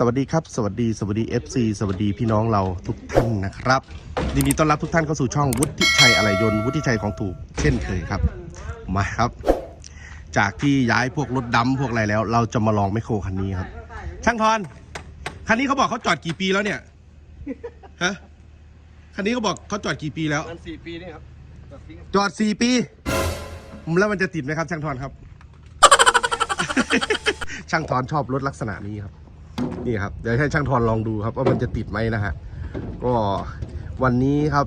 สวัสดีครับ สวัสดีสวัสดี FC สวัสดีพี่น้องเราทุกท่านนะครับยินดีต้อนรับทุกท่านเข้าสู่ช่องวุฒิชัยอะไรยนต์วุฒิชัยของถูกเช่นเคยครับ มาครับ จากที่ย้ายพวกรถดำพวกอะไรแล้ว เราจะมาลองไมคโครคันนี้ครับ ช่างทอนคันนี้เขาบอกเขาจอดกี่ปีแล้วเนี่ยฮะคันนี้เขาบอกเขาจอดกี่ปีแล้วมันสี่ปีนี่ครับแบบนี้จอดสี่ปี แล้วมันจะติดไหมครับ ช่างทอนครับ ช่างทอนชอบรถลักษณะนี้ครับ นี่ครับเดี๋ยวให้ช่างทอนลองดูครับ ว่ามันจะติดไหมนะฮะก็วันนี้ครับ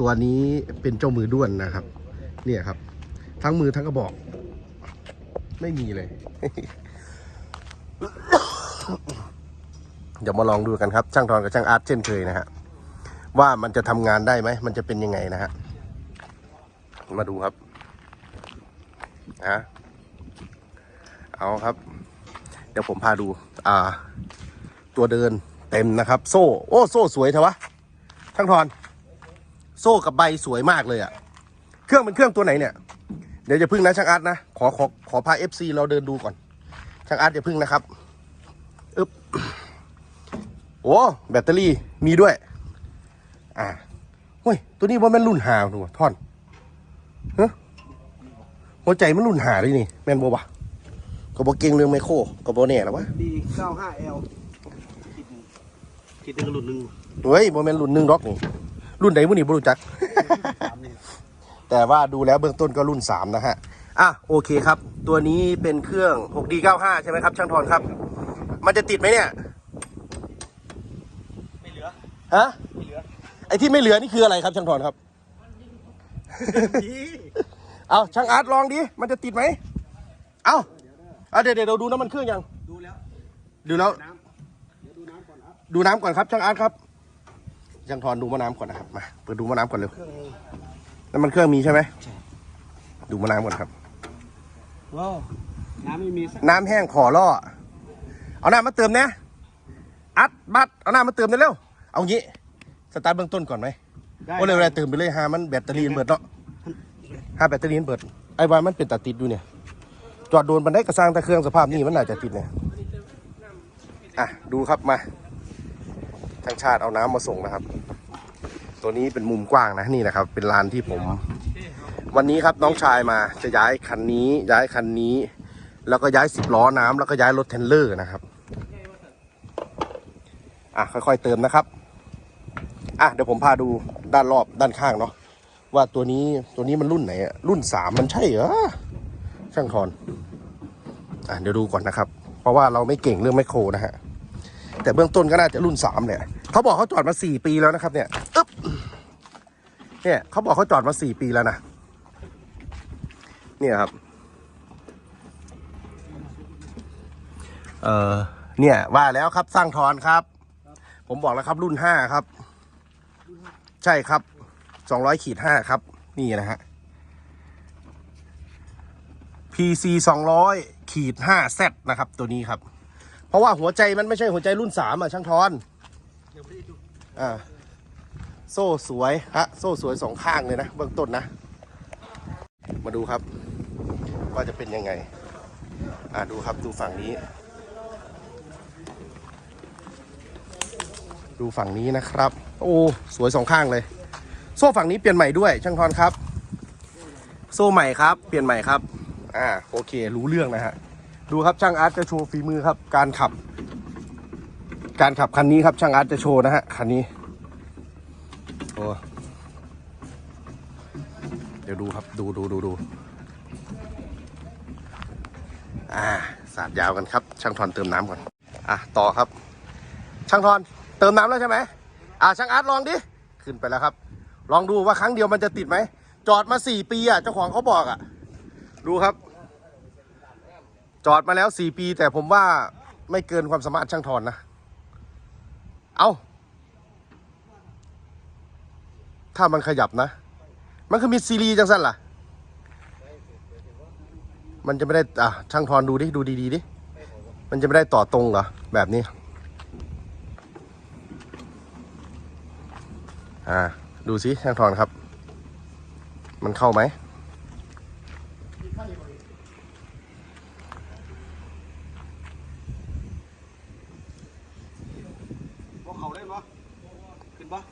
ตัวนี้เป็นเจ้ามือด้วนนะครับ เนี่ยครับ ทั้งมือทั้งกระบอก ไม่มีเลย เดี๋ยวมาลองดูกันครับ ช่างทอนกับช่างอาร์ตเช่นเคยนะฮะว่ามันจะทำงานได้ไหมมันจะเป็นยังไงนะฮะมาดูครับฮะเอาครับ เดี๋ยวผมพาดูอ่า ตัวเดินเต็มนะครับ โซ่ โอ้โซ่สวยเถอะวะช่างทอนโซ่กับใบสวยมากเลยอะเครื่องเป็นเครื่องตัวไหนเนี่ย เดี๋ยวจะพึ่งนะช่างอาร์ตนะ ขอขอขอพา FC เราเดินดูก่อน ช่างอาร์ตอย่าพึ่งนะครับอึ๊บโอ้แบตเตอรี่มีด้วย อ่าเฮ้ย ตัวนี้ว่าแม่นรุ่นหาหนูท่อนฮะหัวใจมันรุ่นหาเลยนี่ แม่นบ่วะ ก็บอกเก่งเรื่องไมโครก็บอกแน่แล้ววะดีเก้าห้าเอลคิดหนึ่งรุ่นหนึ่งเฮ้ยบ่แม่นรุ่นหนึ่งหรอกนี่รุ่นใดบ่นี่บ่รู้จักสามนี่แต่ว่าดูแล้วเบื้องต้นก็รุ่น3นะฮะอะโอเคครับ ตัวนี้เป็นเครื่อง 6D95 ใช่ไหมครับ ช่างทอนครับ มันจะติดไหมเนี่ย ไม่เหลือ ฮะ ไม่เหลือ ไอ้ที่ไม่เหลือนี่คืออะไรครับ ช่างทอนครับดีเอาช่างอาร์ตลองดิ มันจะติดไหม เอาเอาเดี๋ยวเดี๋ยวเราดูน้ำมันเครื่องยัง ดูแล้วดูแล้ว น้ำเดี๋ยวดูน้ำก่อนครับดูน้ำก่อนครับช่างอาร์ตครับช่างทอนดูมะน้ำก่อนนะครับ มา เปิดดูมะน้ำก่อนเร็ว เครื่องนี้ น้ำมันเครื่องมีใช่ไหมดูมะน้ำก่อนครับ ว้าวน้ำไม่มีสักน้ำแห้งขอล่อ เอาน้ำมาเติมนะ อัดบัด เอาน้ำมาเติมได้เร็วเอางี้ สตาร์ทเบื้องต้นก่อนไหมได้โอ้เร็วๆเติมไปเลยฮามันแบตเตอรี่มันเบิดเนาะฮาแบตเตอรี่มันเบิด ไอ้วามันเป็นตัดติดอยู่เนี่ย จอดโดนบันไดกระสร้างต่เครื่องสภาพนี้มันน่าจะติดเนี่ยอะดูครับมาทางชาติเอาน้ำมาส่งนะครับ ตัวนี้เป็นมุมกว้างนะนี่นะครับ เป็นลานที่ผม วันนี้ครับน้องชายมาจะย้ายคันนี้ ย้ายคันนี้ แล้วก็ย้ายสิบล้อน้ำแล้วก็ย้ายรถเทรลเลอร์นะครับอะค่อยๆเติมนะครับอะเดี๋ยวผมพาดูด้านรอบด้านข้างเนาะว่าตัวนี้ตัวนี้มันรุ่นไหนอะรุ่นสามมันใช่เหรอ ช่างทอนอะเดี๋ยวดูก่อนนะครับ เพราะว่าเราไม่เก่งเรื่องไมโครนะฮะแต่เบื้องต้นก็น่าจะรุ่นสามเนี่ยเขาบอกเขาจอดมาสี่ปีแล้วนะครับ เนี่ยอึ๊บเนี่ยเขาบอกเขาจอดมาสี่ปีแล้วนะเนี่ยครับเออเนี่ยว่าแล้วครับสร้างทอนครับ ผมบอกแล้วครับรุ่นห้าครับ ใช่ครับสองร้อยขีดห้าครับ นี่นะฮะ PC สองร้อยขีดห้าเซนะครับ ตัวนี้ครับ เพราะว่าหัวใจมันไม่ใช่หัวใจรุ่นสามอะ ช่างทอนเดี๋ยวไม่ได้ดูอ่าโซ่สวยฮะโซ่สวยสองข้างเลยนะ เบื้องต้นนะ มาดูครับ ว่าจะเป็นยังไง อ่าดูครับดูฝั่งนี้ ดูฝั่งนี้นะครับ โอ้สวยสองข้างเลย โซ่ฝั่งนี้เปลี่ยนใหม่ด้วย ช่างทอนครับ โซ่ใหม่ครับ เปลี่ยนใหม่ครับ อ่าโอเค รู้เรื่องนะฮะ ดูครับช่างอาร์ตจะโชว์ฝีมือครับ การขับ การขับคันนี้ครับช่างอาร์ตจะโชว์นะฮะคันนี้โอ้เดี๋ยวดูครับดูดูดูดูอ่าสาดยาวกันครับ ช่างทอนเติมน้ำก่อนอะต่อครับ ช่างทอนเติมน้ำแล้วใช่ไหมอ่าช่างอาร์ตลองดิขึ้นไปแล้วครับ ลองดูว่าครั้งเดียวมันจะติดไหมจอดมาสี่ปีอะเจ้าของเขาบอกอะ ดูครับ จอดมาแล้วสี่ปี แต่ผมว่าไม่เกินความสามารถช่างทอนนะ เอาถ้ามันขยับนะ มันคือมีซีรีส์จังสั้นล่ะ มันจะไม่ได้ อะ ช่างทอนดูดิ ดูดีๆดิ มันจะไม่ได้ต่อตรงเหรอ แบบนี้ อ่า ดูสิช่างทอนครับ มันเข้าไหม เป็นปะ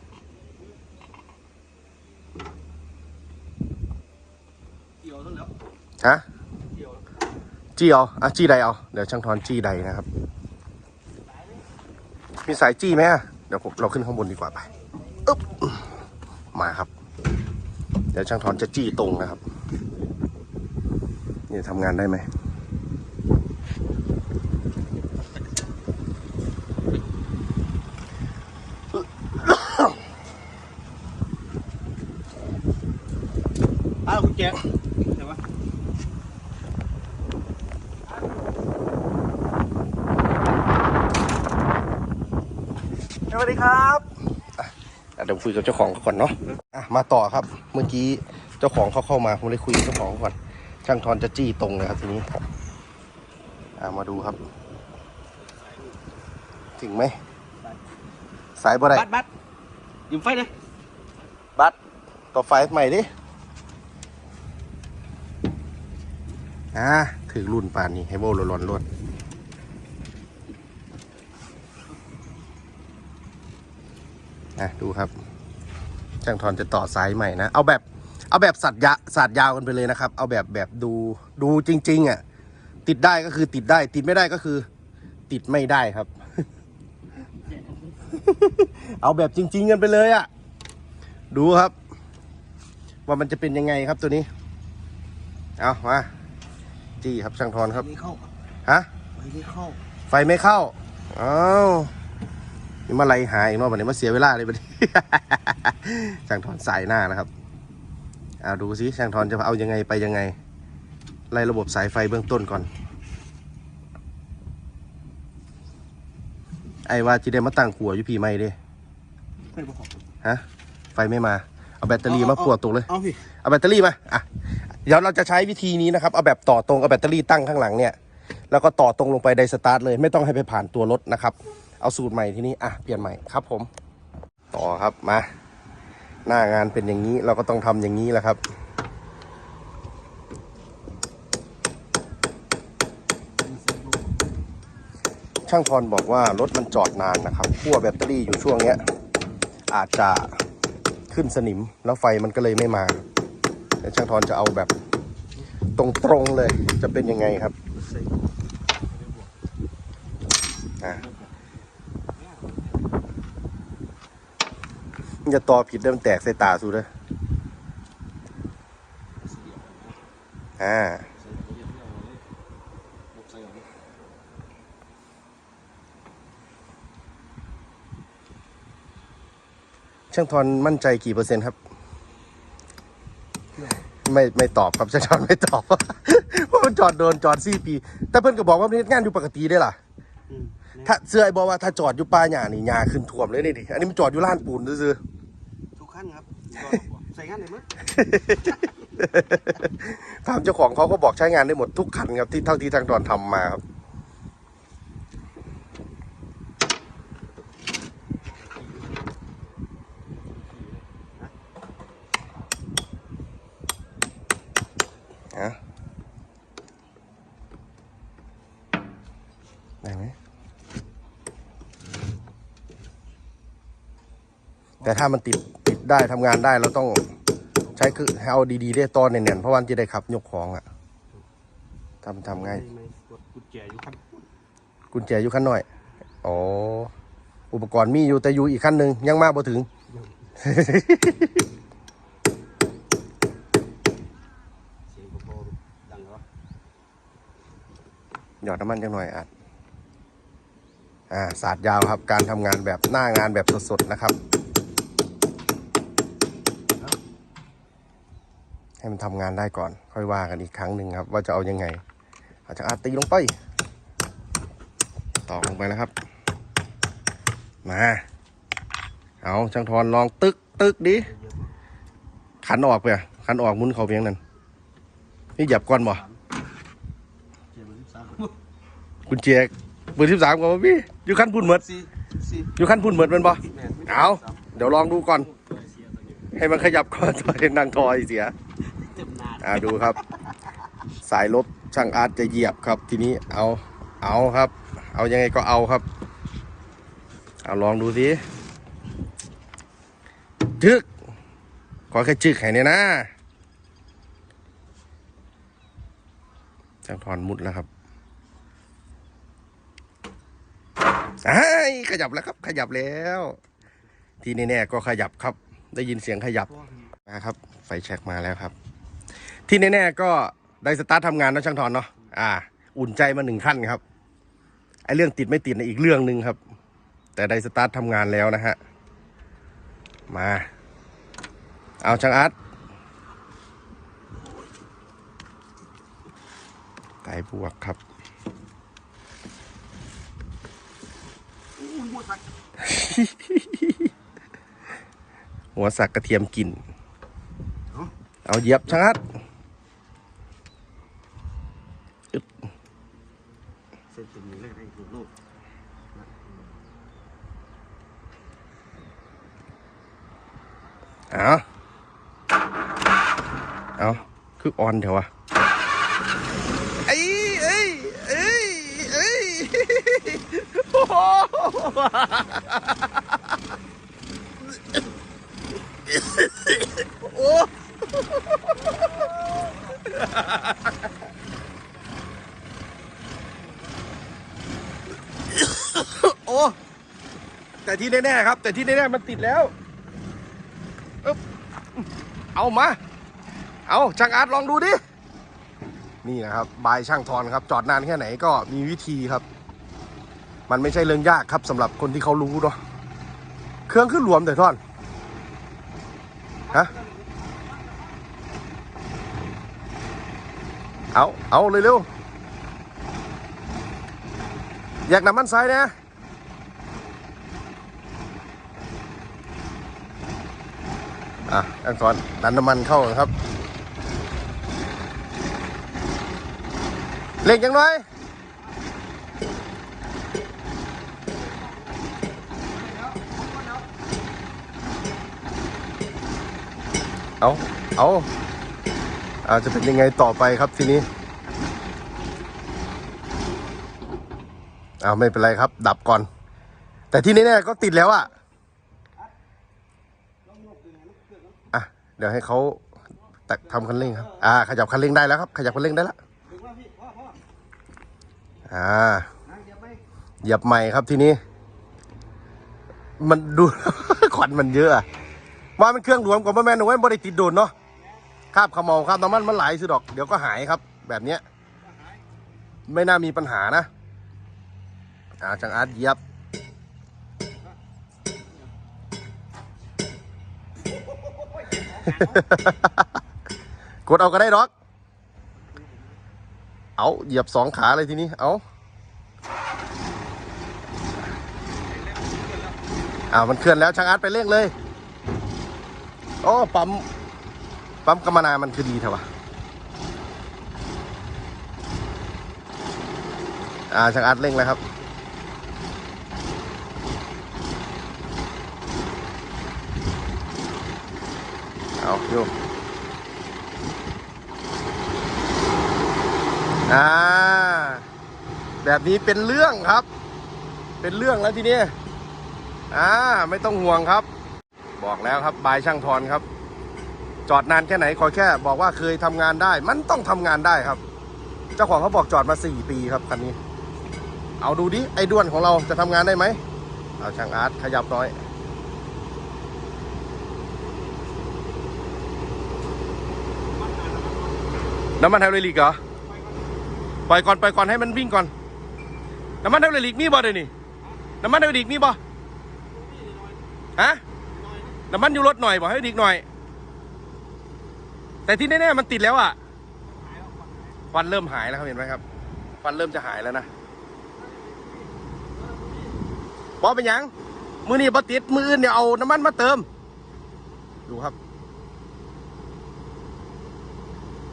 เกี่ยวทั้งแล้วฮะเกี่ยวจี้เอาอะจี้ใดเอาเดี๋ยวช่างทอนจี้ใดนะครับ มีสายจี้ไหมอะเดี๋ยวผมเราขึ้นข้างบนดีกว่าไปอึ๊บมาครับ เดี๋ยวช่างทอนจะจี้ตรงนะครับ นี่ทำงานได้ไหม อ้าวคุณแจ๊ใช่ปะสวัสดีครับอะเดี๋ยวคุยกับเจ้าของเขาก่อนเนาะอะมาต่อครับ เมื่อกี้เจ้าของเขาเข้ามาผมเลยคุยกับเจ้าของก่อน ช่างทอนจะจี้ตรงเลยครับทีนี้อะมาดูครับ ถึงไหม สายบ่ได้บัดบัดยืมไฟเลยบัตรต่อไฟใหม่ดิ อ่าถือรุ่นป่านนี้ให้โบร้อนรวดนะดูครับช่างทอนจะต่อสายใหม่นะ เอาแบบเอาแบบสัตยะสัตยาวกันไปเลยนะครับ เอาแบบแบบดูดูจริง ๆอะติดได้ก็คือติดได้ ติดไม่ได้ก็คือ ติดไม่ได้ครับ เอาแบบจริง ๆ กันไปเลยอะ ดูครับ ว่ามันจะเป็นยังไงครับตัวนี้ เอามา จี้ครับช่างทอนครับ ไม่เข้าฮะไม่เข้า ไฟไม่เข้าอ้าวนี่มาไล่หายอีกเนาะบัดนี้มาเสียเวลาเลยบัดนี้ ช่างทอนสายหน้านะครับเอาดูสิช่างทอนจะเอายังไงไปยังไง ไล่ระบบสายไฟเบื้องต้นก่อน ไอ้ว่าจีได้มาตั้งขัวอยู่พี่ไม่เด้ไม่บอกฮะ ไฟไม่มา เอาแบตเตอรี่มาปวดตกเลย เอาพี่เอาแบตเตอรี่มา อะ เดี๋ยวเราจะใช้วิธีนี้นะครับ เอาแบบต่อตรง เอาแบตเตอรี่ตั้งข้างหลังเนี่ย แล้วก็ต่อตรงลงไปไดสตาร์ทเลย ไม่ต้องให้ไปผ่านตัวรถนะครับ เอาสูตรใหม่ที่นี้ อะ เปลี่ยนใหม่ครับผม ต่อครับมา หน้างานเป็นอย่างนี้ เราก็ต้องทำอย่างนี้แหละครับ ช่างพรบอกว่ารถมันจอดนานนะครับขั้วแบตเตอรี่อยู่ช่วงเนี้ย อาจจะขึ้นสนิมแล้วไฟมันก็เลยไม่มา เดี๋ยวช่างทรจะเอาแบบตรงๆเลยจะเป็นยังไงครับอะอย่าต่อผิดเดิมนแตกใส่ตาสูเด้ออ่าช่างทอนมั่นใจกี่เปอร์เซ็นต์ครับ ไม่ไม่ตอบครับช่างทอนไม่ตอบเพราะมันจอดโดนจอดสี่ปี แต่เพื่อนก็บอกว่ามันงานอยู่ปกติได้ล่ะอืมถ้าเสื้อไอ้บอกว่าถ้าจอดอยู่ป่าหญ้านี่หญ้าขึ้นท่วมเลยนี่ดิอันนี้มันจอดอยู่ลานปูนซื่อทุกขั้นครับใส่งานเลยมั้ยๆถามเจ้าของเขาก็บอกใช้งานได้หมดทุกคันครับที่เท่าที่ทางทอนทำมาครับ อะได้ไหม แต่ถ้ามันติดติดได้ทำงานได้เราต้องใช้คือให้เอาดีๆได้ตอนเน่นๆเพราะวันจะได้ขับยกของอะทำทำง่ายไม่กดกุญแจอยู่ขั้นกุญแจอยู่ขั้นหน่อยอ๋ออุปกรณ์มีอยู่แต่อยู่อีกขั้นหนึ่งยังมาบ่ถึงเสียงพอดังเหรอหยอดน้ำมันจังหน่อยอาจอ่าศาสตร์ยาวครับ การทำงานแบบหน้างานแบบสดๆนะครับ ให้มันทำงานได้ก่อน ค่อยว่ากันอีกครั้งหนึ่งครับ ว่าจะเอายังไง อาจจะอาตีลงไป ตอกลงไปแล้วครับ มา เอาช่างทอนลองตึกตึกดิขันออกไปอะขันออกมุนเขาเพียงนั้นนี่หยับก่อนบ่เจ็ดสิบสามกุญแจเบอร์สิบสามก่อนพี่อยู่ขั้นพุ่นเหมือดอยู่ขั้นพุ่นเหมือดแมันบ่เอาเดี๋ยวลองดูก่อน ให้มันขยับก่อนตัวเองนั่งทอยเสีย อ่าดูครับ สายลบช่างอาร์ตจะเหยียบครับ ทีนี้เอาเอาครับ เอายังไงก็เอาครับ เอาลองดูสิจึกขอแค่จึกให้เนี่ยนะช่างทอนมุดแล้วครับไอ้ยขยับแล้วครับ ขยับแล้ว ที่แน่ๆก็ขยับครับ ได้ยินเสียงขยับนะครับ ไฟแช็กมาแล้วครับ ที่แน่ๆก็ได้สตาร์ททำงานนะช่างทอนเนาะอ่า อุ่นใจมาหนึ่งขั้นครับไอเรื่องติดไม่ติดในอีกเรื่องหนึ่งครับ แต่ได้สตาร์ททำงานแล้วนะฮะมา เอาช่างอาร์ตไก่บวกครับหัวสักกระเทียมกลิ่น เอาเยียบช่างอาร์ต เส้นตรงนี้เลยได้ถูกลูก เอาเอาคือออนเถอะวะไอ้เอ้ยเอ้ยเอ้โอ้โหโอ้โอ้แต่ที่แน่ๆครับ แต่ที่แน่ๆมันติดแล้ว เอามา เอาช่างอาร์ตลองดูดิ นี่นะครับบายช่างทอนครับ จอดนานแค่ไหนก็มีวิธีครับ มันไม่ใช่เรื่องยากครับสำหรับคนที่เขารู้เนาะเครื่องขึ้นรวมแต่ทอนฮะเอา เอาเลยเร็วๆอยากนำมันซ้ายนะ อะอังสอนดันน้ำมันเข้าครับเล่งยังน้อยเอาเอาอาจะเป็นยังไงต่อไปครับทีนี้เอาไม่เป็นไรครับ ดับก่อน แต่ที่นี่แน่ๆก็ติดแล้วอะอะเดี๋ยวให้เขาตักทำคันเร่งครับ อ่า ขยับคันเร่งได้แล้วครับ ขยับคันเร่งได้แล้วอ่าเหยียบใหม่ครับทีนี้ มันดูควันมันเยอะว่ามันเครื่องรวมกับแมนหนูไว้บริติดโดนเนาะคาบขมเมาคาบน้ำมันมันไหลสิดอก เดี๋ยวก็หายครับ แบบเนี้ย ไม่น่ามีปัญหานะ อ่าจังอาร์ตเหยียบ กดเอาก็ได้ดอก เอาเหยียบสองขาเลยทีนี้ เอาอ่ามันเคลื่อนแล้วช่างอาร์ตไปเร่งเลย โอ้ปั๊ม ปั๊มกรรมนามันคือดีเถอะวะอ่าช่างอาร์ตเร่งแล้วครับ เอาอยู่อ่า แบบนี้เป็นเรื่องครับ เป็นเรื่องแล้วทีนี้อ่า ไม่ต้องห่วงครับ บอกแล้วครับบายช่างทอนครับ จอดนานแค่ไหนขอแค่ บอกว่าเคยทำงานได้ มันต้องทำงานได้ครับ เจ้าของเขาบอกจอดมาสี่ปีครับคันนี้ เอาดูดิไอ้ด้วนของเราจะทำงานได้ไหมเอาช่างอาร์ตขยับหน่อย น้ำมันไฮดรอลิกเหรอ ปล่อยก่อนปล่อยก่อนให้มันวิ่งก่อน น้ำมันไฮดรอลิกมีบ่เดี๋ยวนี้น้ำมันไฮดรอลิกมีบ่ฮะ น้ำมันอยู่รถหน่อยบอกให้ดีกหน่อย แต่ที่แน่ๆมันติดแล้วอะควันเริ่มหายแล้วครับเห็นไหมครับควันเริ่มจะหายแล้วนะบอเป็นยัง มือนี่บติดมืออื่นเดี๋ยวเอาน้ำมันมาเติม ดูครับ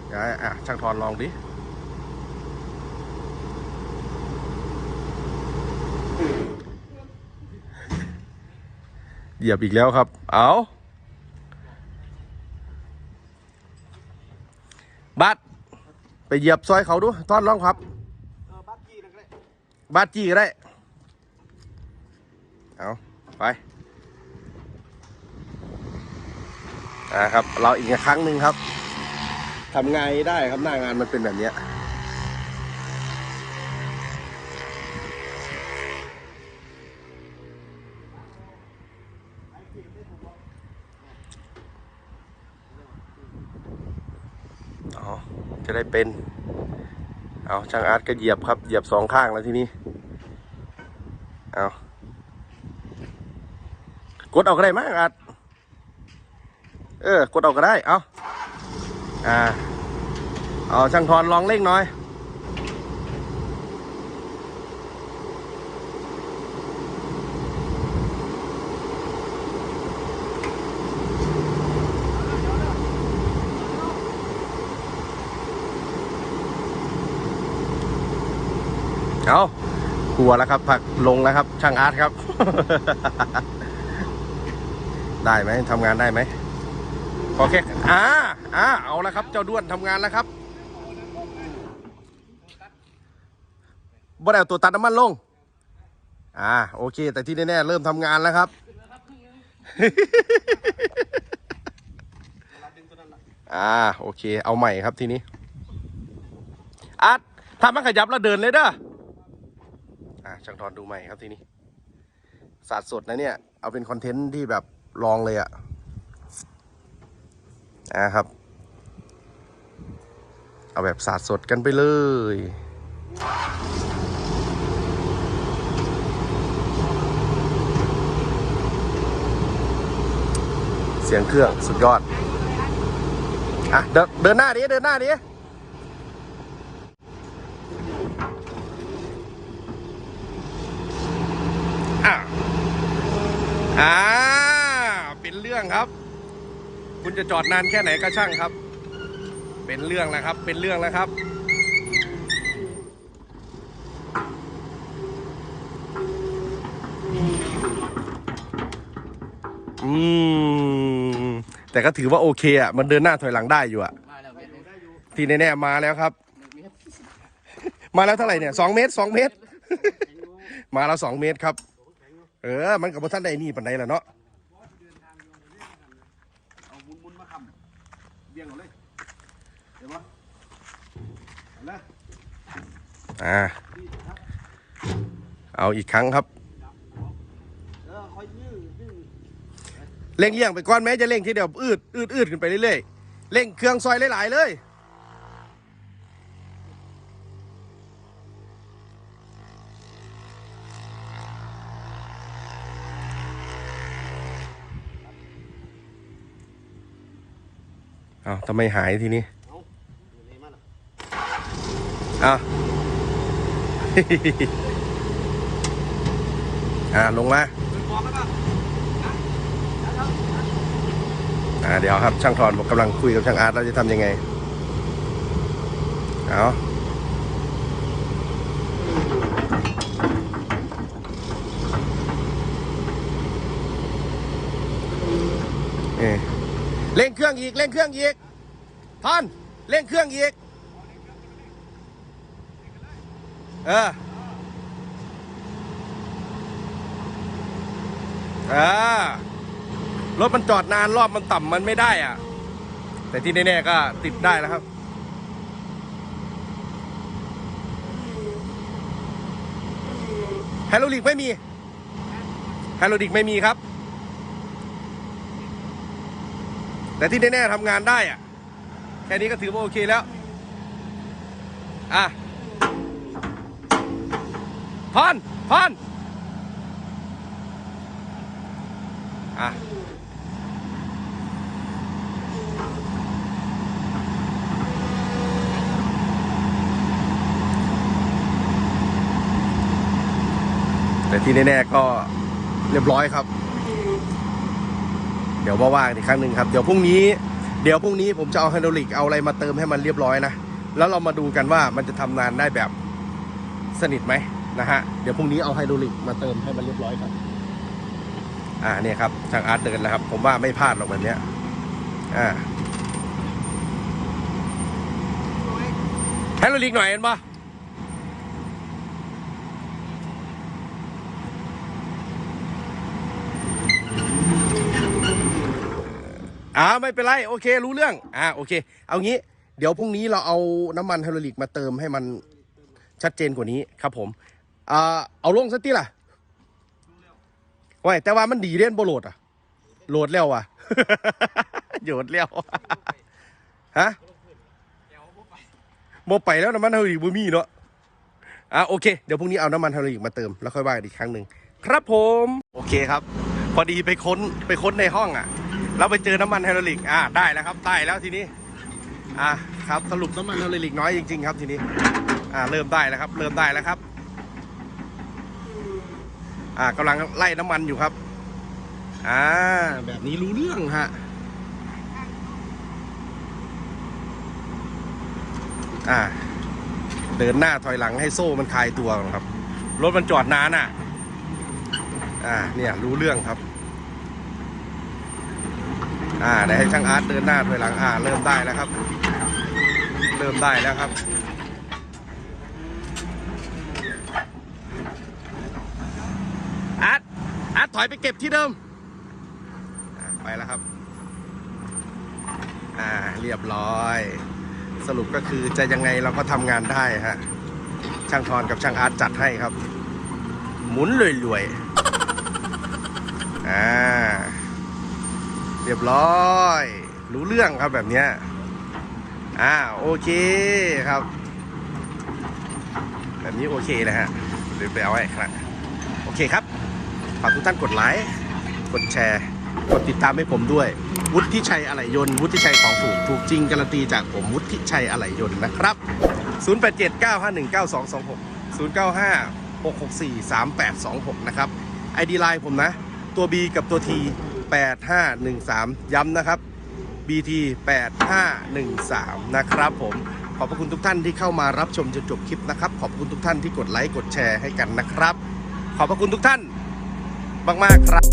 เดี๋ยอะช่างทอนลองดิเหยียบอีกแล้วครับ เอาบัดไปเหยียบซอยเขาดูทอนลองครับบัตจี้กันได้บัดจี้ก็ได้ เอาไป อ่าครับ เราอีกครั้งหนึ่งครับ ทำไงได้ครับหน้างานมันเป็นแบบเนี้ยอ๋อจะได้เป็น เอาช่างอาร์ตก็เหยียบครับ เหยียบสองข้างแล้วทีนี้ เอากดเอาก็ได้มั้งอาร์ตเออ กดเอาก็ได้ เอา อ่าเอาช่างทอนลองเร่งหน่อย เอากลัวแล้วครับ ผักลงแล้วครับ ช่างอาร์ตครับ ได้ไหมทำงานได้ไหม โอเค อ่า อ่า เอาแล้วครับ เจ้าด้วนทำงานแล้วครับบ่ได้เอาตัวตัดน้ำมันลง อ่า โอเค แต่ที่แน่ๆเริ่มทำงานแล้วครับ อ่า โอเค เอาใหม่ครับทีนี้อาร์ตถ้ามันขยับแล้วเดินเลยเด้อ อะช่างทอนดูใหม่ครับทีนี้สาดสดนะเนี่ย เอาเป็นคอนเทนต์ที่แบบลองเลยอะ่ะอะครับ เอาแบบสาดสดกันไปเลยเสียงเครื่องสุดยอด อะ เดินเดินหน้าดิ เดินหน้าดิ อ่าอ่าเป็นเรื่องครับ คุณจะจอดนานแค่ไหนก็ช่างครับ เป็นเรื่องแล้วครับ เป็นเรื่องแล้วครับอืมแต่ก็ถือว่าโอเคอะมันเดินหน้าถอยหลังได้อยู่อะที่แน่ๆมาแล้วครับ มาแล้วเท่าไหร่เนี่ยสองเมตรสองเมตร มาแล้วสองเมตรครับ เออ มันกับท่านใดนี่ปันใดล่ะเนาะ เอามุนมุนมาคำเบี่ยงเอาเลยเดี๋ยววะเอาเลย อ่าเอาอีกครั้งครับเออคอยยื้อยื้อเร่งเลี่ยงไปก่อนแม้จะเร่งทีเดียวอืดอืดอืดขึ้นไปเรื่อยๆเร่งเครื่องซอยหลายๆเลยเอาทำไมหายทีนี้เอาอยู่นี่มันอะ อ่าลงมาอะอ่าเดี๋ยวครับ ช่างทอนบอกกำลังคุยกับช่างอาร์ตเราจะทำยังไง เอาเอเร่งเครื่องอีกเร่งเครื่องอีกท่านเร่งเครื่องอีก เออเออรถมันจอดนานรอบมันต่ำมันไม่ได้อะ แต่ที่แน่ๆก็ติดได้แล้วครับไฮโดรลิกไม่มีไฮโดรลิกไม่มีครับ แต่ที่แน่ๆทำงานได้อะ แค่นี้ก็ถือว่าโอเคแล้ว อะ พอนพอนอะแต่ที่แน่ๆก็เรียบร้อยครับ เดี๋ยวว่างๆอีกครั้งหนึ่งครับ เดี๋ยวพรุ่งนี้ เดี๋ยวพรุ่งนี้ผมจะเอาไฮดรอลิกเอาอะไรมาเติมให้มันเรียบร้อยนะ แล้วเรามาดูกันว่ามันจะทำงานได้แบบสนิทไหม นะฮะ เดี๋ยวพรุ่งนี้เอาไฮดรอลิกมาเติมให้มันเรียบร้อยครับ อ่าเนี่ยครับช่างอาร์ตเดินแล้วครับ ผมว่าไม่พลาดหรอกแบบเนี้ย อ่าไฮดรอลิกหน่อยเห็นปะอ่าไม่เป็นไรโอเค รู้เรื่อง อ่าโอเค เอางี้ เดี๋ยวพรุ่งนี้เราเอาน้ำมันไฮดรอลิกมาเติมให้มันชัดเจนกว่านี้ครับผม อ่าเอาลงสักทีล่ะไว้แต่ว่ามันดีเด่นโบโหลดอะ โหลดแล้วอะโหลดแล้วฮะโมไปแล้วน้ำมันไฮดรอลิกบ่มีเนาะอ่าโอเค เดี๋ยวพรุ่งนี้เอาน้ำมันไฮดรอลิกมาเติมแล้วค่อยว่ากันอีกครั้งหนึ่งครับผม โอเคครับ พอดีไปค้นไปค้นในห้องอะเราไปเจอน้ำมันไฮดรอลิกอ่าได้แล้วครับได้แล้วทีนี้อ่าครับสรุปน้ำมันไฮดรอลิกน้อยจริงๆครับทีนี้อ่าเริ่มได้แล้วครับ เริ่มได้แล้วครับ อ่ากำลังไล่น้ำมันอยู่ครับ อ่า แบบนี้รู้เรื่องฮะอ่า เดินหน้าถอยหลังให้โซ่มันคลายตัวครับ รถมันจอดนานอะ อ่า เนี่ยรู้เรื่องครับ อ่าเดี๋ยวให้ช่างอาร์ตเดินหน้าถอยหลังอ่า เริ่มได้แล้วครับ เริ่มได้แล้วครับ อาร์ต อยไปเก็บที่เดิมไปแล้วครับ อ่าเรียบร้อย สรุปก็คือจะยังไงเราก็ทำงานได้ฮะ ช่างทอนกับช่างอาร์ตจัดให้ครับ หมุนรวยๆ อ่า เรียบร้อย รู้เรื่องครับแบบเนี้ย อ่าโอเคครับ แบบนี้โอเคเลยฮะเดี๋ยวไปเอาไว้ครับ โอเคครับ ฝากทุกท่านกดไลค์ กดแชร์ กดติดตามให้ผมด้วย วุฒิชัยอะไหล่ยนต์วุฒิชัยของถูก ถูกจริงการันตีจากผมวุฒิชัยอะไหล่ยนต์นะครับ 0879519226 095 664 3826 นะครับ ID ไลน์ผมนะ ตัว B กับตัว T 8513 ย้ำนะครับ BT 8513 นะครับผม ขอบพระคุณทุกท่านที่เข้ามารับชมจนจบคลิปนะครับ ขอบคุณทุกท่านที่กดไลค์ กดแชร์ให้กันนะครับ ขอบพระคุณทุกท่าน มาก ๆ ครับ